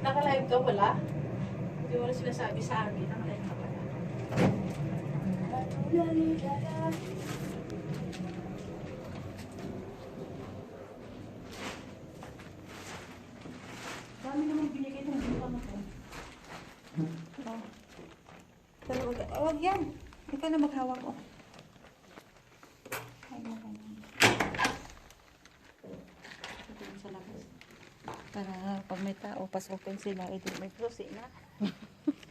Naka-live ka pala? Hindi mo na sinasabi sa akin. Naka-live ka pala. Dami naman binigay ng buka na to. Oh. Pero wag, oh, wag yan. Ikaw na maghawak ko. Ay, mo ganyan. Ito yung sa labas. Para pag may tao, pasukin sila, ito may susi na.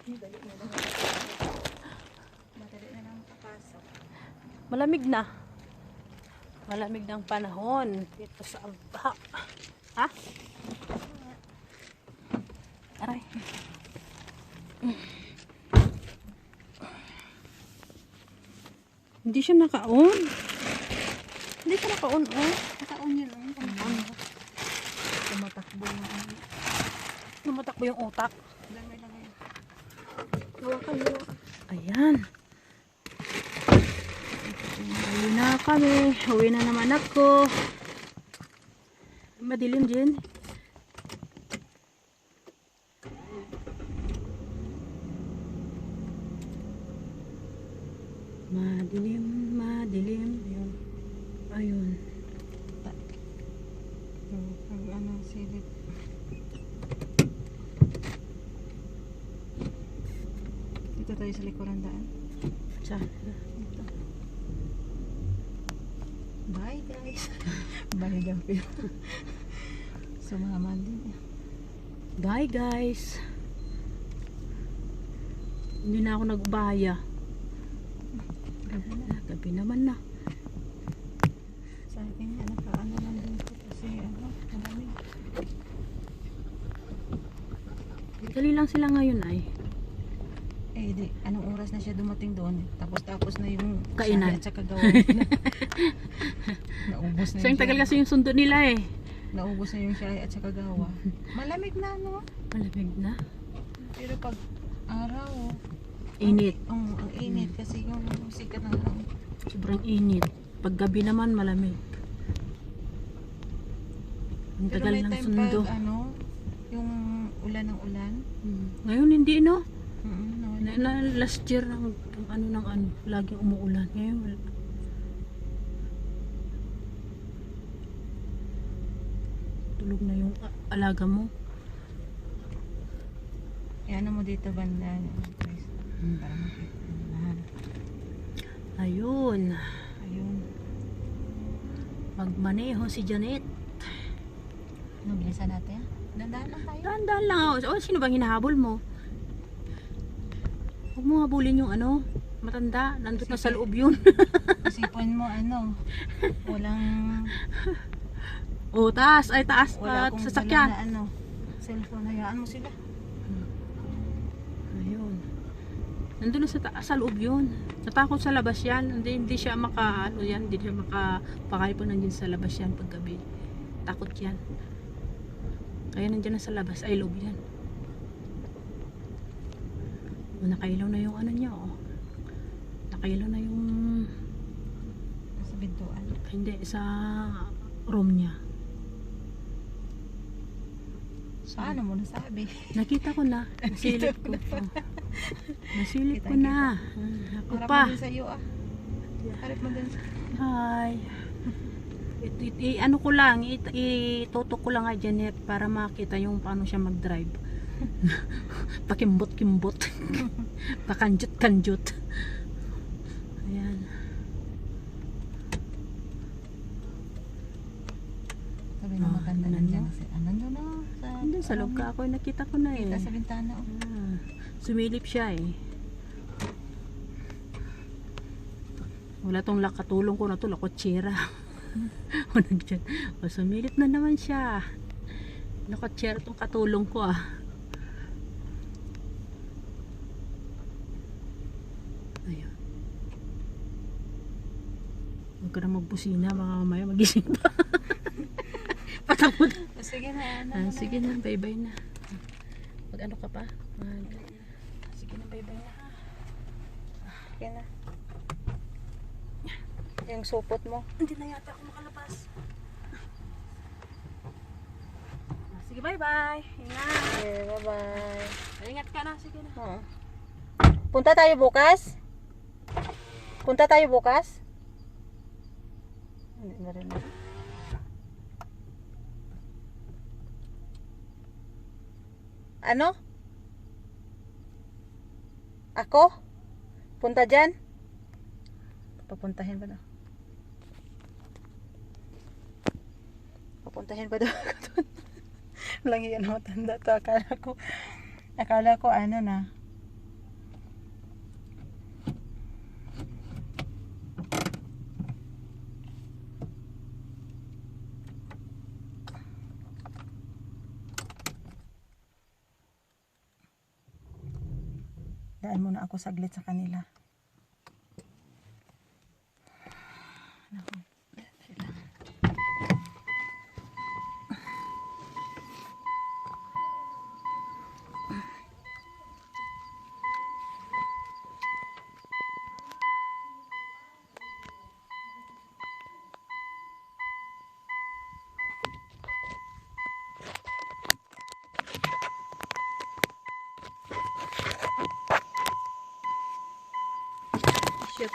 Madali na lang. Madali na lang papasok. Malamig na. Malamig ng panahon dito sa Alba. Ha? Aray. Hindi siya naka-on. Hindi siya naka-on, oh. Nakaon yun, oh. Nakaon. Tumatakbo na. ano. Tumatakbo yung utak. Dami lang yun. Hawakan mo. Ayan. Uwi na kami. Uwi na naman ako. Madilim din. Madilim, madilim. Ayun. Ayun. Oh, Pag ano, silip. Dito tayo sa likuran daan. Saan? Ito. Bye guys. Bye daw pero. Sumama din. Bye guys. Hindi na ako nagbaya. Gabi naman na. Sa akin, ano ka, ano lang din ko kasi ano, marami. Dali lang sila ngayon ay. Eh, di, anong oras na siya dumating doon? Tapos tapos na yung Kainan. at saka gawa. Naubos na Sayang tagal kasi yung sundo nila eh. Naubos na yung siya at saka gawa. Malamig na, no? Malamig na. Pero pag araw, Init. ang, ang init kasi yung sikat ng araw. Sobrang init. Pag gabi naman malamig. Ang tagal ng sundo. pag ano, yung ulan ng ulan. Hmm. Ngayon hindi no. Na, na, last year ng ano ng ano, laging umuulan. Ngayon wala. Tulog na yung alaga mo. Eh, ano mo dito banda? guys? Hmm. Para makita. Ayun. Ayun. Magmaneho si Janet. Ano, bilisan natin? Dandaan lang tayo. Dahan-dahan lang. Oh, sino bang hinahabol mo? Huwag mo habulin yung ano, matanda. Nandun na sa loob yun. Isipan mo ano, walang oh, taas. Ay, taas wala pa. akong Sasakyan. na ano, cellphone. Hayaan mo sila. Ayun. Nandun na sa, taas, sa loob yun. Natakot sa labas yan. Hindi, hindi siya maka, ano yan, hindi siya makapakay po nandiyan sa labas yan paggabi. Takot yan. Kaya nandiyan na sa labas. Ay, loob yan. Oh, nakailaw na yung ano niya, oh. Nakailaw na yung, Sa bintuan. hindi, sa room niya. Paano mo nasabi? Nakita ko na. Nasilip ko. Oh. Nasilip ko Kita-kita. na. Ah, Ako Harap pa. mo din sa'yo ah. Harap mo din. Hi. It, it, i- ano ko lang, it, itutok ko lang kay Janet para makita yung paano siya mag-drive. Pakimbot-kimbot. Pakanjut-kanjut. Ayan. Sabi Ah, maganda ano? nandiyan. Kasi, ah, nandun na. Sa, Andun sa loob ka ako, nakita ko na eh. Kita sa bintana. Oh. Ah, sumilip siya eh. Wala tong lakatulong ko na to, lakotsera. o nagdyan. O sumilip na naman siya. Lakotsera tong katulong ko ah. Ayun. Huwag ka na magbusina, baka mamaya magising pa. Patakot. Oh, sige na. Ano, Ah, sige na, bye-bye na. Mag ano ka pa? Mag... Sige na, bye-bye na. Sige na. Yung supot mo. Hindi na yata ako makalabas. Sige, bye-bye. Ingat. Okay, bye-bye. Ingat ka na. Sige na. Oo. Punta tayo bukas? Punta tayo bukas? Hindi na rin. Ano? Ako? Punta dyan? Papuntahin ba na? Papuntahin ba daw ako doon? Walang yan matanda to. Akala ko, akala ko ano na. Daan muna ako saglit sa kanila. Yep.